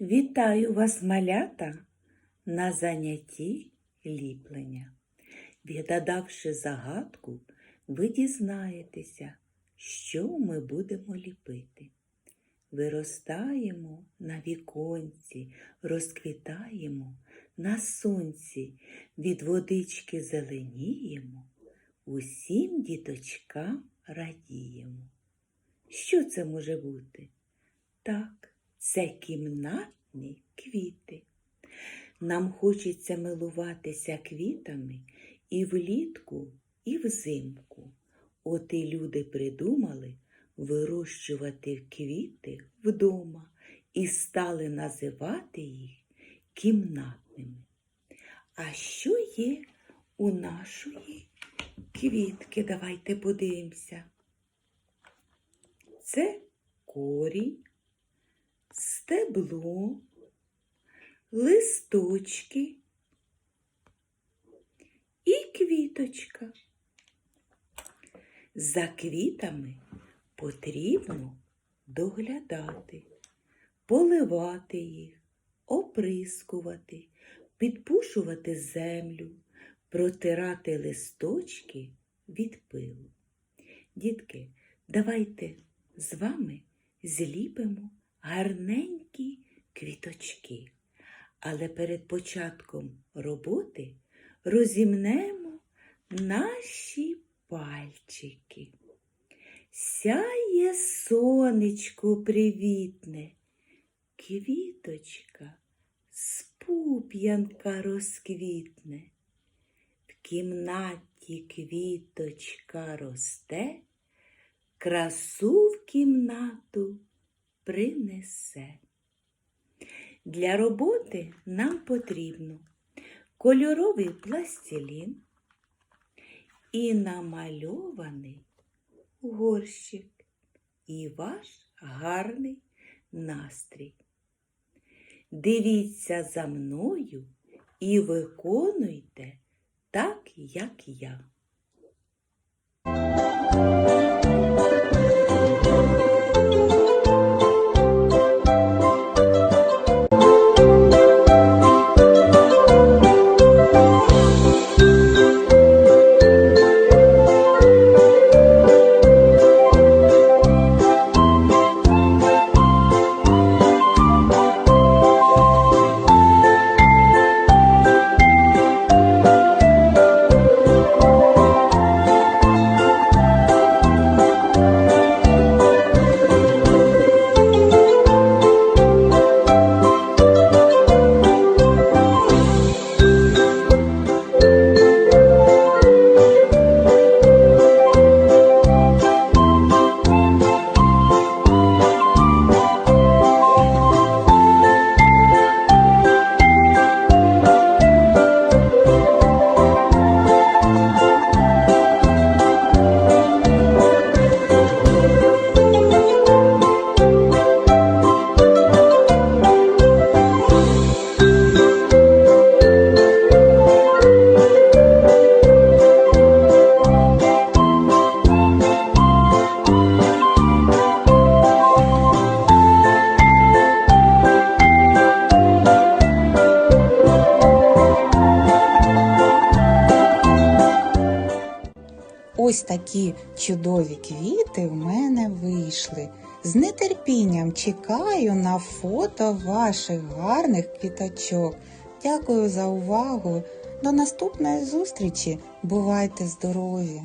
Вітаю вас, малята, на занятті ліплення. Відгадавши загадку, ви дізнаєтеся, що ми будемо ліпити. Виростаємо на віконці, розквітаємо на сонці, від водички зеленіємо, усім діточкам радіємо. Що це може бути? Так, це кімнатні квіти. Нам хочеться милуватися квітами і влітку, і взимку. От і люди придумали вирощувати квіти вдома і стали називати їх кімнатними. А що є у нашої квітки? Давайте подивимося. Це корінь, стебло, листочки і квіточка. За квітами потрібно доглядати, поливати їх, оприскувати, підпушувати землю, протирати листочки від пилу. Дітки, давайте з вами зліпимо гарненькі квіточки. Але перед початком роботи розімнемо наші пальчики. Сяє сонечко привітне, квіточка з пуп'янка розквітне. В кімнаті квіточка росте, красу в кімнату принесе. Для роботи нам потрібно кольоровий пластилін і намальований горщик і ваш гарний настрій. Дивіться за мною і виконуйте так, як я. Ось такі чудові квіти в мене вийшли. З нетерпінням чекаю на фото ваших гарних квіточок. Дякую за увагу. До наступної зустрічі. Бувайте здорові!